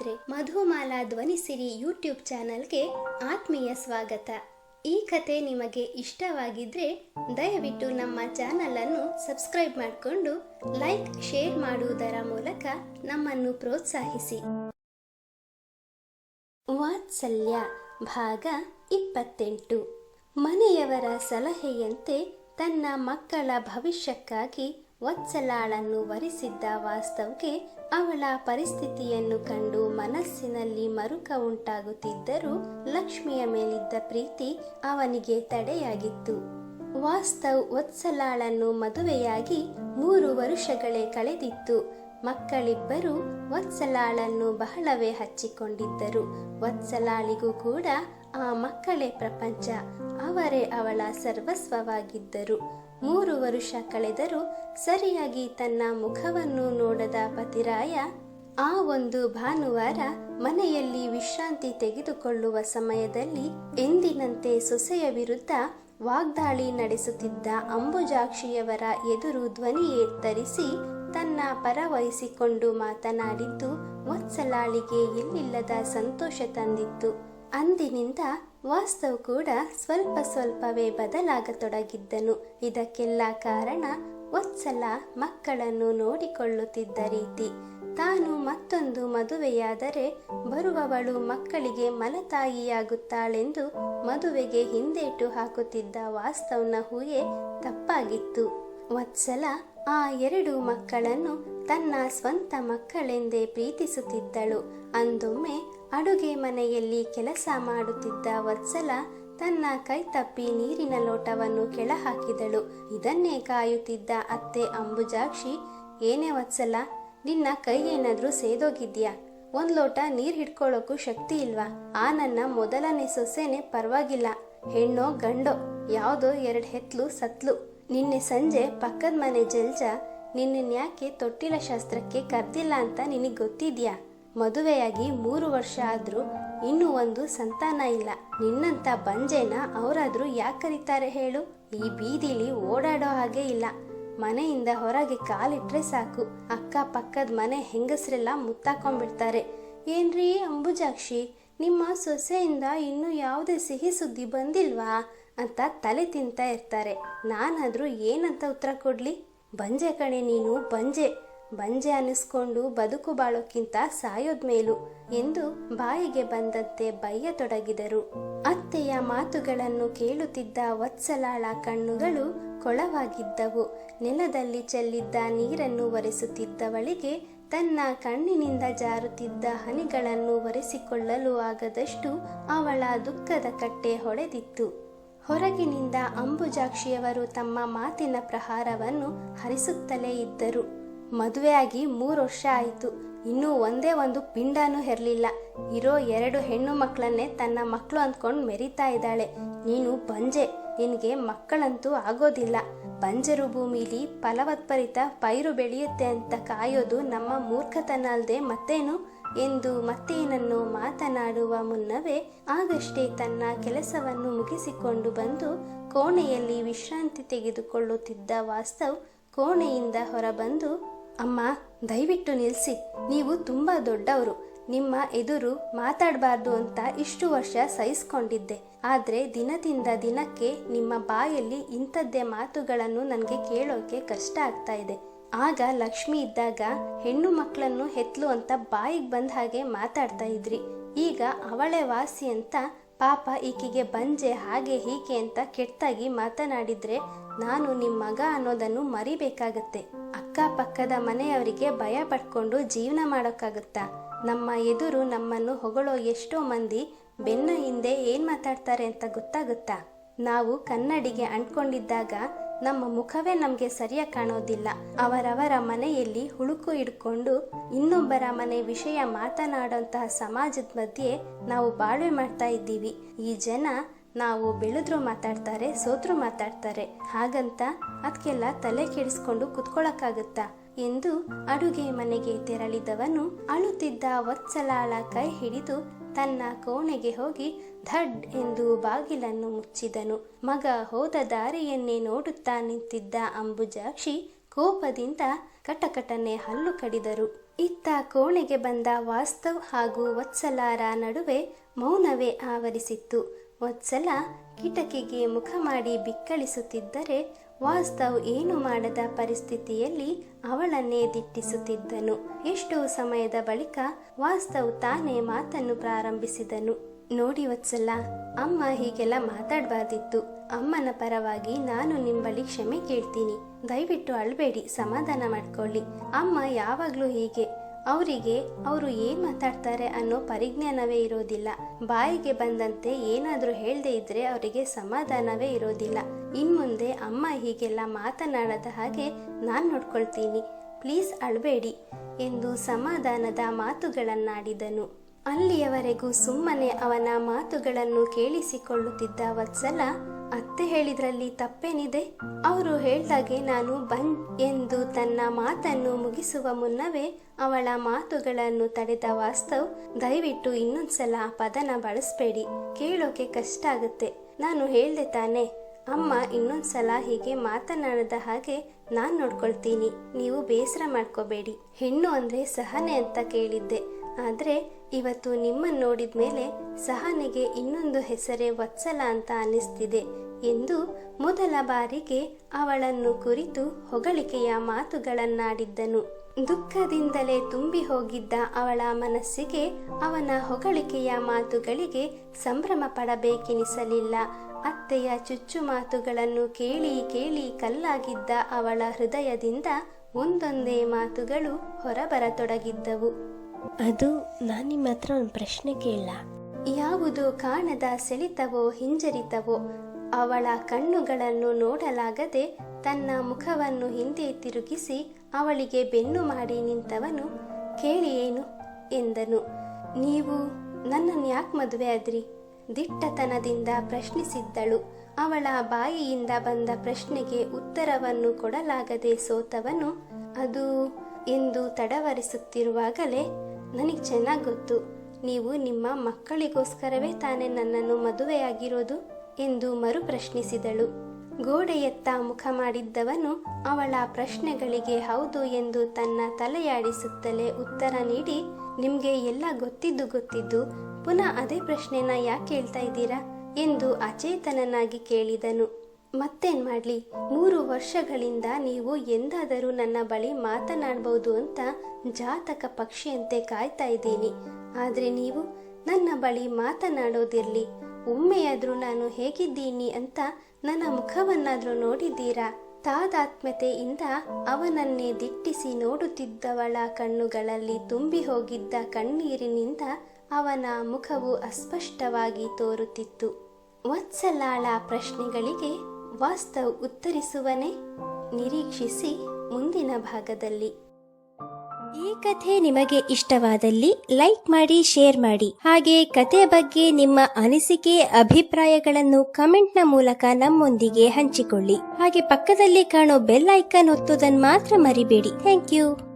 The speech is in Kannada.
ಪಾತ್ರೆ, ಮಧುಮಾಲಾ ಧ್ವನಿಸಿರಿ ಯೂಟ್ಯೂಬ್ ಚಾನಲ್ಗೆ ಆತ್ಮೀಯ ಸ್ವಾಗತ. ಈ ಕತೆ ನಿಮಗೆ ಇಷ್ಟವಾಗಿದ್ರೆ ದಯವಿಟ್ಟು ನಮ್ಮ ಚಾನಲ್ ಅನ್ನು ಸಬ್ಸ್ಕ್ರೈಬ್ ಮಾಡಿಕೊಂಡು ಲೈಕ್, ಶೇರ್ ಮಾಡುವುದರ ಮೂಲಕ ನಮ್ಮನ್ನು ಪ್ರೋತ್ಸಾಹಿಸಿ. ವಾತ್ಸಲ್ಯ, ಭಾಗ ಇಪ್ಪತ್ತೆಂಟು. ಮನೆಯವರ ಸಲಹೆಯಂತೆ ತನ್ನ ಮಕ್ಕಳ ಭವಿಷ್ಯಕ್ಕಾಗಿ ವತ್ಸಲಾಳನ್ನು ವರಿಸಿದ್ದ ವಾಸ್ತವ್ಗೆ ಅವಳ ಪರಿಸ್ಥಿತಿಯನ್ನು ಕಂಡು ಮನಸ್ಸಿನಲ್ಲಿ ಮರುಕ ಉಂಟಾಗುತ್ತಿದ್ದರೂ ಲಕ್ಷ್ಮಿಯ ಮೇಲಿದ್ದ ಪ್ರೀತಿ ಅವನಿಗೆ ತಡೆಯಾಗಿತ್ತು. ವಾಸ್ತವ್ ವತ್ಸಲಾಳನ್ನು ಮದುವೆಯಾಗಿ ಮೂರು ವರುಷಗಳೇ ಕಳೆದಿತ್ತು. ಮಕ್ಕಳಿಬ್ಬರು ವತ್ಸಲಾಳನ್ನು ಬಹಳವೇ ಹಚ್ಚಿಕೊಂಡಿದ್ದರು. ವತ್ಸಲಾಳಿಗೂ ಕೂಡ ಆ ಮಕ್ಕಳೇ ಪ್ರಪಂಚ. ಅವರೇ ಅವಳ ಸರ್ವಸ್ವವಾಗಿದ್ದರು. ಮೂರು ವರುಷ ಕಳೆದರೂ ಸರಿಯಾಗಿ ತನ್ನ ಮುಖವನ್ನು ನೋಡದ ಪತಿರಾಯ, ಆ ಒಂದು ಭಾನುವಾರ ಮನೆಯಲ್ಲಿ ವಿಶ್ರಾಂತಿ ತೆಗೆದುಕೊಳ್ಳುವ ಸಮಯದಲ್ಲಿ ಎಂದಿನಂತೆ ಸೊಸೆಯ ವಿರುದ್ಧ ವಾಗ್ದಾಳಿ ನಡೆಸುತ್ತಿದ್ದ ಅಂಬುಜಾಕ್ಷಿಯವರ ಎದುರು ಧ್ವನಿ ಏರ್ತರಿಸಿ ತನ್ನ ಪರವಹಿಸಿಕೊಂಡು ಮಾತನಾಡಿದ್ದು, ವತ್ಸಲಾಳಿಗೆ ಎಲ್ಲಿಲ್ಲದ ಸಂತೋಷ ತಂದಿತ್ತು. ಅಂದಿನಿಂದ ವಾಸ್ತವ್ ಕೂಡ ಸ್ವಲ್ಪ ಸ್ವಲ್ಪವೇ ಬದಲಾಗತೊಡಗಿದ್ದನು. ಇದಕ್ಕೆಲ್ಲ ಕಾರಣ ವತ್ಸಲ ಮಕ್ಕಳನ್ನು ನೋಡಿಕೊಳ್ಳುತ್ತಿದ್ದ ರೀತಿ. ತಾನು ಮತ್ತೊಂದು ಮದುವೆಯಾದರೆ ಬರುವವಳು ಮಕ್ಕಳಿಗೆ ಮಲತಾಯಿಯಾಗುತ್ತಾಳೆಂದು ಮದುವೆಗೆ ಹಿಂದೇಟು ಹಾಕುತ್ತಿದ್ದ ವಾಸ್ತವ್ನ ಹೂಯೆ ತಪ್ಪಾಗಿತ್ತು. ವತ್ಸಲ ಆ ಎರಡು ಮಕ್ಕಳನ್ನು ತನ್ನ ಸ್ವಂತ ಮಕ್ಕಳೆಂದೇ ಪ್ರೀತಿಸುತ್ತಿದ್ದಳು. ಅಂದೊಮ್ಮೆ ಅಡುಗೆ ಮನೆಯಲ್ಲಿ ಕೆಲಸ ಮಾಡುತ್ತಿದ್ದ ವತ್ಸಲ ತನ್ನ ಕೈ ತಪ್ಪಿ ನೀರಿನ ಲೋಟವನ್ನು ಕೆಳಹಾಕಿದಳು. ಇದನ್ನೇ ಕಾಯುತ್ತಿದ್ದ ಅತ್ತೆ ಅಂಬುಜಾಕ್ಷಿ, ಏನೇ ವತ್ಸಲ, ನಿನ್ನ ಕೈ ಏನಾದ್ರೂ ಸೇದೋಗಿದ್ಯಾ? ಒಂದ್ ಲೋಟ ನೀರ್ ಹಿಡ್ಕೊಳ್ಳೋಕು ಶಕ್ತಿ ಇಲ್ವಾ? ಆ ನನ್ನ ಮೊದಲನೇ ಸೊಸೆನೆ ಪರವಾಗಿಲ್ಲ. ಹೆಣ್ಣೋ, ಗಂಡೋ, ಯಾವುದೋ ಎರಡು ಹೆತ್ಲು, ಸತ್ಲು. ನಿನ್ನೆ ಸಂಜೆ ಪಕ್ಕದ ಮನೆ ಜಲ್ಜ ನಿನ್ನನ್ಯಾಕೆ ತೊಟ್ಟಿಲ ಶಾಸ್ತ್ರಕ್ಕೆ ಕರ್ದಿಲ್ಲ ಅಂತ ನಿನಗ್ ಗೊತ್ತಿದ್ಯಾ? ಮದುವೆಯಾಗಿ ಮೂರು ವರ್ಷ ಆದರೂ ಇನ್ನೂ ಒಂದು ಸಂತಾನ ಇಲ್ಲ. ನಿನ್ನಂಥ ಬಂಜೆನ ಅವರಾದರೂ ಯಾಕೆ ಕರೀತಾರೆ ಹೇಳು? ಈ ಬೀದಿಲಿ ಓಡಾಡೋ ಹಾಗೆ ಇಲ್ಲ. ಮನೆಯಿಂದ ಹೊರಗೆ ಕಾಲಿಟ್ರೆ ಸಾಕು. ಅಕ್ಕ ಪಕ್ಕದ ಮನೆ ಹೆಂಗಸರೆಲ್ಲ ಮುತ್ತಾಕೊಂಡ್ಬಿಡ್ತಾರೆ. ಏನ್ರಿ ಅಂಬುಜಾಕ್ಷಿ, ನಿಮ್ಮ ಸೊಸೆಯಿಂದ ಇನ್ನೂ ಯಾವುದೇ ಸಿಹಿ ಸುದ್ದಿ ಬಂದಿಲ್ವಾ? ಅಂತ ತಲೆ ತಿಂತಾ ಇರ್ತಾರೆ. ನಾನಾದರೂ ಏನಂತ ಉತ್ತರ ಕೊಡ್ಲಿ? ಬಂಜೆ ಕಣೆ ನೀನು, ಬಂಜೆ. ಬಂಜೆ ಅನಿಸ್ಕೊಂಡು ಬದುಕು ಬಾಳೋಕ್ಕಿಂತ ಸಾಯೋದ್ ಮೇಲು ಎಂದು ಬಾಯಿಗೆ ಬಂದಂತೆ ಬಯ್ಯತೊಡಗಿದರು ಅತ್ತೆಯ ಮಾತುಗಳನ್ನು ಕೇಳುತ್ತಿದ್ದ ವತ್ಸಲಾಳ ಕಣ್ಣುಗಳು ಕೊಳವಾಗಿದ್ದವು. ನೆಲದಲ್ಲಿ ಚೆಲ್ಲಿದ್ದ ನೀರನ್ನು ಒರೆಸುತ್ತಿದ್ದವಳಿಗೆ ತನ್ನ ಕಣ್ಣಿನಿಂದ ಜಾರುತ್ತಿದ್ದ ಹನಿಗಳನ್ನು ಒರೆಸಿಕೊಳ್ಳಲು ಆಗದಷ್ಟು ಅವಳ ದುಃಖದ ಕಟ್ಟೆ ಹೊಡೆದಿತ್ತು. ಹೊರಗಿನಿಂದ ಅಂಬುಜಾಕ್ಷಿಯವರು ತಮ್ಮ ಮಾತಿನ ಪ್ರಹಾರವನ್ನು ಹರಿಸುತ್ತಲೇ ಇದ್ದರು. ಮದುವೆಯಾಗಿ ಮೂರು ವರ್ಷ ಆಯಿತು. ಇನ್ನೂ ಒಂದೇ ಒಂದು ಪಿಂಡನೂ ಹೆರಲಿಲ್ಲ. ಇರೋ ಎರಡು ಹೆಣ್ಣು ಮಕ್ಕಳನ್ನೇ ತನ್ನ ಮಕ್ಕಳು ಅಂದ್ಕೊಂಡು ಮೆರಿತಾ ಇದ್ದಾಳೆ. ನೀನು ಬಂಜೆ. ನಿನಗೆ ಮಕ್ಕಳಂತೂ ಆಗೋದಿಲ್ಲ. ಬಂಜರು ಭೂಮಿಲಿ ಫಲವತ್ಪರಿತ ಪೈರು ಬೆಳೆಯುತ್ತೆ ಅಂತ ಕಾಯೋದು ನಮ್ಮ ಮೂರ್ಖತನ ಅಲ್ಲದೆ ಮತ್ತೇನು? ಎಂದು ಮತ್ತೇನನ್ನು ಮಾತನಾಡುವ ಮುನ್ನವೇ ಆಗಷ್ಟೇ ತನ್ನ ಕೆಲಸವನ್ನು ಮುಗಿಸಿಕೊಂಡು ಬಂದು ಕೋಣೆಯಲ್ಲಿ ವಿಶ್ರಾಂತಿ ತೆಗೆದುಕೊಳ್ಳುತ್ತಿದ್ದ ವಾಸ್ತವ್ ಕೋಣೆಯಿಂದ ಹೊರಬಂದು ಅಮ್ಮ, ದಯವಿಟ್ಟು ನಿಲ್ಲಿಸಿ ನೀವು ತುಂಬ ದೊಡ್ಡವರು. ನಿಮ್ಮ ಎದುರು ಮಾತಾಡಬಾರ್ದು ಅಂತ ಇಷ್ಟು ವರ್ಷ ಸಹಿಸ್ಕೊಂಡಿದ್ದೆ. ಆದರೆ ದಿನದಿಂದ ದಿನಕ್ಕೆ ನಿಮ್ಮ ಬಾಯಲ್ಲಿ ಇಂಥದ್ದೇ ಮಾತುಗಳನ್ನು ನನಗೆ ಕೇಳೋಕೆ ಕಷ್ಟ ಆಗ್ತಾ ಇದೆ. ಆಗ ಲಕ್ಷ್ಮಿ ಇದ್ದಾಗ ಹೆಣ್ಣು ಮಕ್ಕಳನ್ನು ಹೆತ್ಲು ಅಂತ ಬಾಯಿಗೆ ಬಂದ ಹಾಗೆ ಮಾತಾಡ್ತಾ ಇದ್ರಿ. ಈಗ ಅವಳೆ ವಾಸಿ ಅಂತ ಪಾಪ ಈಕೆಗೆ ಬಂಜೆ ಹಾಗೆ ಹೀಗೆ ಅಂತ ಕೆಟ್ಟಾಗಿ ಮಾತನಾಡಿದ್ರೆ ನಾನು ನಿಮ್ಮ ಮಗ ಅನ್ನೋದನ್ನು ಮರಿಬೇಕಾಗತ್ತೆ. ಅಕ್ಕಪಕ್ಕದ ಮನೆಯವರಿಗೆ ಭಯ ಪಡ್ಕೊಂಡು ಜೀವನ ಮಾಡೋಕ್ಕಾಗುತ್ತಾ. ನಮ್ಮ ಎದುರು ನಮ್ಮನ್ನು ಹೊಗಳೋ ಎಷ್ಟೋ ಮಂದಿ ಬೆನ್ನ ಹಿಂದೆ ಏನು ಮಾತಾಡ್ತಾರೆ ಅಂತ ಗೊತ್ತಾಗುತ್ತಾ? ನಾವು ಕನ್ನಡಿಗೆ ಅಂಟ್ಕೊಂಡಿದ್ದಾಗ ನಮ್ಮ ಮುಖವೇ ನಮಗೆ ಸರಿಯಾಗಿ ಕಾಣೋದಿಲ್ಲ. ಅವರವರ ಮನೆಯಲ್ಲಿ ಹುಳುಕು ಹಿಡ್ಕೊಂಡು ಇನ್ನೊಬ್ಬರ ಮನೆ ವಿಷಯ ಮಾತನಾಡುವಂತಹ ಸಮಾಜದ ಮಧ್ಯೆ ನಾವು ಬಾಳ್ವೆ ಮಾಡ್ತಾ ಇದ್ದೀವಿ. ಈ ಜನ ನಾವು ಬೆಳೆದ್ರು ಮಾತಾಡ್ತಾರೆ, ಸೋತ್ರು ಮಾತಾಡ್ತಾರೆ. ಹಾಗಂತ ಅದಕ್ಕೆಲ್ಲ ತಲೆ ಕೆಡಿಸ್ಕೊಂಡು ಕುತ್ಕೊಳ್ಳೋಕ್ಕಾಗುತ್ತಾ ಎಂದು ಅಡುಗೆ ಮನೆಗೆ ತೆರಳಿದವನು ಅಳುತ್ತಿದ್ದ ವತ್ಸಲಾಳ ಕೈ ಹಿಡಿದು ತನ್ನ ಕೋಣೆಗೆ ಹೋಗಿ ಧಡ್ ಎಂದು ಬಾಗಿಲನ್ನು ಮುಚ್ಚಿದನು. ಮಗ ಹೋದ ದಾರಿಯನ್ನೇ ನೋಡುತ್ತಾ ನಿಂತಿದ್ದ ಅಂಬುಜಾಕ್ಷಿ ಕೋಪದಿಂದ ಕಟಕಟನೆ ಹಲ್ಲು ಕಡಿದರು. ಇತ್ತ ಕೋಣೆಗೆ ಬಂದ ವಾಸ್ತವ್ ಹಾಗೂ ವತ್ಸಲಾರ ನಡುವೆ ಮೌನವೇ ಆವರಿಸಿತ್ತು. ವತ್ಸಲ ಕಿಟಕಿಗೆ ಮುಖ ಮಾಡಿ ಬಿಕ್ಕಳಿಸುತ್ತಿದ್ದರೆ ವಾಸ್ತವ್ ಏನು ಮಾಡದ ಪರಿಸ್ಥಿತಿಯಲ್ಲಿ ಅವಳನ್ನೇ ದಿಟ್ಟಿಸುತ್ತಿದ್ದನು. ಎಷ್ಟೋ ಸಮಯದ ಬಳಿಕ ವಾಸ್ತವ್ ತಾನೇ ಮಾತನ್ನು ಪ್ರಾರಂಭಿಸಿದನು. ನೋಡಿ ವತ್ಸಲ, ಅಮ್ಮ ಹೀಗೆಲ್ಲ ಮಾತಾಡಬಾರ್ದಿತ್ತು. ಅಮ್ಮನ ಪರವಾಗಿ ನಾನು ನಿಮ್ಮ ಬಳಿ ಕ್ಷಮೆ ಕೇಳ್ತೀನಿ. ದಯವಿಟ್ಟು ಅಳ್ಬೇಡಿ, ಸಮಾಧಾನ ಮಾಡ್ಕೊಳ್ಳಿ. ಅಮ್ಮ ಯಾವಾಗಲೂ ಹೀಗೆ. ಅವರಿಗೆ ಅವರು ಏನು ಮಾತಾಡ್ತಾರೆ ಅನ್ನೋ ಪರಿಜ್ಞಾನವೇ ಇರೋದಿಲ್ಲ. ಬಾಯಿಗೆ ಬಂದಂತೆ ಏನಾದರೂ ಹೇಳದೇ ಇದ್ರೆ ಅವರಿಗೆ ಸಮಾಧಾನವೇ ಇರೋದಿಲ್ಲ. ಇನ್ಮುಂದೆ ಅಮ್ಮ ಹೀಗೆಲ್ಲ ಮಾತನಾಡದ ಹಾಗೆ ನಾನು ನೋಡ್ಕೊಳ್ತೀನಿ. ಪ್ಲೀಸ್ ಅಳಬೇಡಿ ಎಂದು ಸಮಾಧಾನದ ಮಾತುಗಳನ್ನಾಡಿದನು. ಅಲ್ಲಿಯವರೆಗೂ ಸುಮ್ಮನೆ ಅವನ ಮಾತುಗಳನ್ನು ಕೇಳಿಸಿಕೊಳ್ಳುತ್ತಿದ್ದ ವತ್ಸಲ ಅತ್ತೆ ಹೇಳಿದ್ರಲ್ಲಿ ತಪ್ಪೇನಿದೆ? ಅವರು ಹೇಳ್ದಾಗೆ ನಾನು ಬನ್ ಎಂದು ತನ್ನ ಮಾತನ್ನು ಮುಗಿಸುವ ಮುನ್ನವೇ ಅವಳ ಮಾತುಗಳನ್ನು ತಡೆದ ವಾಸ್ತವ್, ದಯವಿಟ್ಟು ಇನ್ನೊಂದ್ಸಲ ಆ ಪದನ ಬಳಸಬೇಡಿ. ಕೇಳೋಕೆ ಕಷ್ಟ ಆಗುತ್ತೆ. ನಾನು ಹೇಳ್ದೆ ತಾನೆ, ಅಮ್ಮ ಇನ್ನೊಂದ್ಸಲ ಹೀಗೆ ಮಾತನಾಡದ ಹಾಗೆ ನಾನ್ ನೋಡ್ಕೊಳ್ತೀನಿ. ನೀವು ಬೇಸರ ಮಾಡ್ಕೋಬೇಡಿ. ಹೆಣ್ಣು ಅಂದ್ರೆ ಸಹನೆ ಅಂತ ಕೇಳಿದ್ದೆ. ಆದ್ರೆ ಇವತ್ತು ನಿಮ್ಮನ್ನು ನೋಡಿದ ಮೇಲೆ ಸಹನೆಗೆ ಇನ್ನೊಂದು ಹೆಸರೇ ವತ್ಸಲ ಅಂತ ಅನ್ನಿಸ್ತಿದೆ ಎಂದು ಮೊದಲ ಬಾರಿಗೆ ಅವಳನ್ನು ಕುರಿತು ಹೊಗಳಿಕೆಯ ಮಾತುಗಳನ್ನಾಡಿದ್ದನು. ದುಃಖದಿಂದಲೇ ತುಂಬಿ ಹೋಗಿದ್ದ ಅವಳ ಮನಸ್ಸಿಗೆ ಅವನ ಹೊಗಳಿಕೆಯ ಮಾತುಗಳಿಗೆ ಸಂಭ್ರಮ ಪಡಬೇಕೆನಿಸಲಿಲ್ಲ. ಅತ್ತೆಯ ಚುಚ್ಚು ಮಾತುಗಳನ್ನು ಕೇಳಿ ಕೇಳಿ ಕಲ್ಲಾಗಿದ್ದ ಅವಳ ಹೃದಯದಿಂದ ಒಂದೊಂದೇ ಮಾತುಗಳು ಹೊರಬರತೊಡಗಿದ್ದವು. ಅದು ನಾನು ನಿಮ್ಮ ಒಂದು ಪ್ರಶ್ನೆ ಕೇಳ. ಯಾವುದು ಕಾಣದ ಸೆಳಿತವೋ ಹಿಂಜರಿತವೋ ಅವಳ ಕಣ್ಣುಗಳನ್ನು ನೋಡಲಾಗದೆ ತನ್ನ ಮುಖವನ್ನು ಹಿಂದೆ ತಿರುಗಿಸಿ ಅವಳಿಗೆ ಬೆನ್ನು ಮಾಡಿ ನಿಂತವನು ಕೇಳಿ ಏನು ಎಂದನು. ನೀವು ನನ್ನನ್ನು ಯಾಕೆ ಮದುವೆ ಆದ್ರಿ? ದಿಟ್ಟತನದಿಂದ ಪ್ರಶ್ನಿಸಿದ್ದಳು. ಅವಳ ಬಾಯಿಯಿಂದ ಬಂದ ಪ್ರಶ್ನೆಗೆ ಉತ್ತರವನ್ನು ಕೊಡಲಾಗದೆ ಸೋತವನು. ಅದು ಎಂದು ತಡವರಿಸುತ್ತಿರುವಾಗಲೇ ನನಗೆ ಚೆನ್ನಾಗಿ ಗೊತ್ತು. ನೀವು ನಿಮ್ಮ ಮಕ್ಕಳಿಗೋಸ್ಕರವೇ ತಾನೇ ನನ್ನನ್ನು ಮದುವೆಯಾಗಿರೋದು ಎಂದು ಮರು ಪ್ರಶ್ನಿಸಿದಳು. ಗೋಡೆಯತ್ತ ಮುಖ ಮಾಡಿದ್ದವನು ಅವಳ ಪ್ರಶ್ನೆಗಳಿಗೆ ಹೌದು ಎಂದು ತನ್ನ ತಲೆಯಾಡಿಸುತ್ತಲೇ ಉತ್ತರ ನೀಡಿ, ನಿಮಗೆ ಎಲ್ಲ ಗೊತ್ತಿದ್ದು ಗೊತ್ತಿದ್ದು, ಪುನಃ ಅದೇ ಪ್ರಶ್ನೆನ ಯಾಕೆ ಹೇಳ್ತಾ ಇದ್ದೀರಾ? ಎಂದು ಅಚೇತನನಾಗಿ ಕೇಳಿದನು. ಮತ್ತೇನ್ ಮಾಡಲಿ? ಮೂರು ವರ್ಷಗಳಿಂದ ನೀವು ಎಂದಾದರೂ ನನ್ನ ಬಳಿ ಮಾತನಾಡಬಹುದು ಅಂತ ಜಾತಕ ಪಕ್ಷಿಯಂತೆ ಕಾಯ್ತಾ ಇದ್ದೀನಿ. ಆದರೆ ನೀವು ನನ್ನ ಬಳಿ ಮಾತನಾಡೋದಿರಲಿ. ಒಮ್ಮೆಯಾದರೂ ನಾನು ಹೇಗಿದ್ದೀನಿ ಅಂತ ನನ್ನ ಮುಖವನ್ನಾದರೂ ನೋಡಿದ್ದೀರಾ? ತಾದಾತ್ಮ್ಯತೆಯಿಂದ ಅವನನ್ನೇ ದಿಟ್ಟಿಸಿ ನೋಡುತ್ತಿದ್ದವಳ ಕಣ್ಣುಗಳಲ್ಲಿ ತುಂಬಿ ಹೋಗಿದ್ದ ಕಣ್ಣೀರಿನಿಂದ ಅವನ ಮುಖವು ಅಸ್ಪಷ್ಟವಾಗಿ ತೋರುತ್ತಿತ್ತು. ವತ್ಸಲಾಳ ಪ್ರಶ್ನೆಗಳಿಗೆ ವಾಸ್ತವ್ ಉತ್ತರಿಸುವನೆ, ನಿರೀಕ್ಷಿಸಿ ಮುಂದಿನ ಭಾಗದಲ್ಲಿ. ಈ ಕಥೆ ನಿಮಗೆ ಇಷ್ಟವಾದಲ್ಲಿ ಲೈಕ್ ಮಾಡಿ, ಶೇರ್ ಮಾಡಿ. ಹಾಗೆ ಕಥೆ ಬಗ್ಗೆ ನಿಮ್ಮ ಅನಿಸಿಕೆ, ಅಭಿಪ್ರಾಯಗಳನ್ನು ಕಮೆಂಟ್ನ ಮೂಲಕ ನಮ್ಮೊಂದಿಗೆ ಹಂಚಿಕೊಳ್ಳಿ. ಹಾಗೆ ಪಕ್ಕದಲ್ಲಿ ಕಾಣೋ ಬೆಲ್ ಐಕನ್ ಒತ್ತುವುದನ್ನು ಮಾತ್ರ ಮರಿಬೇಡಿ. Thank you.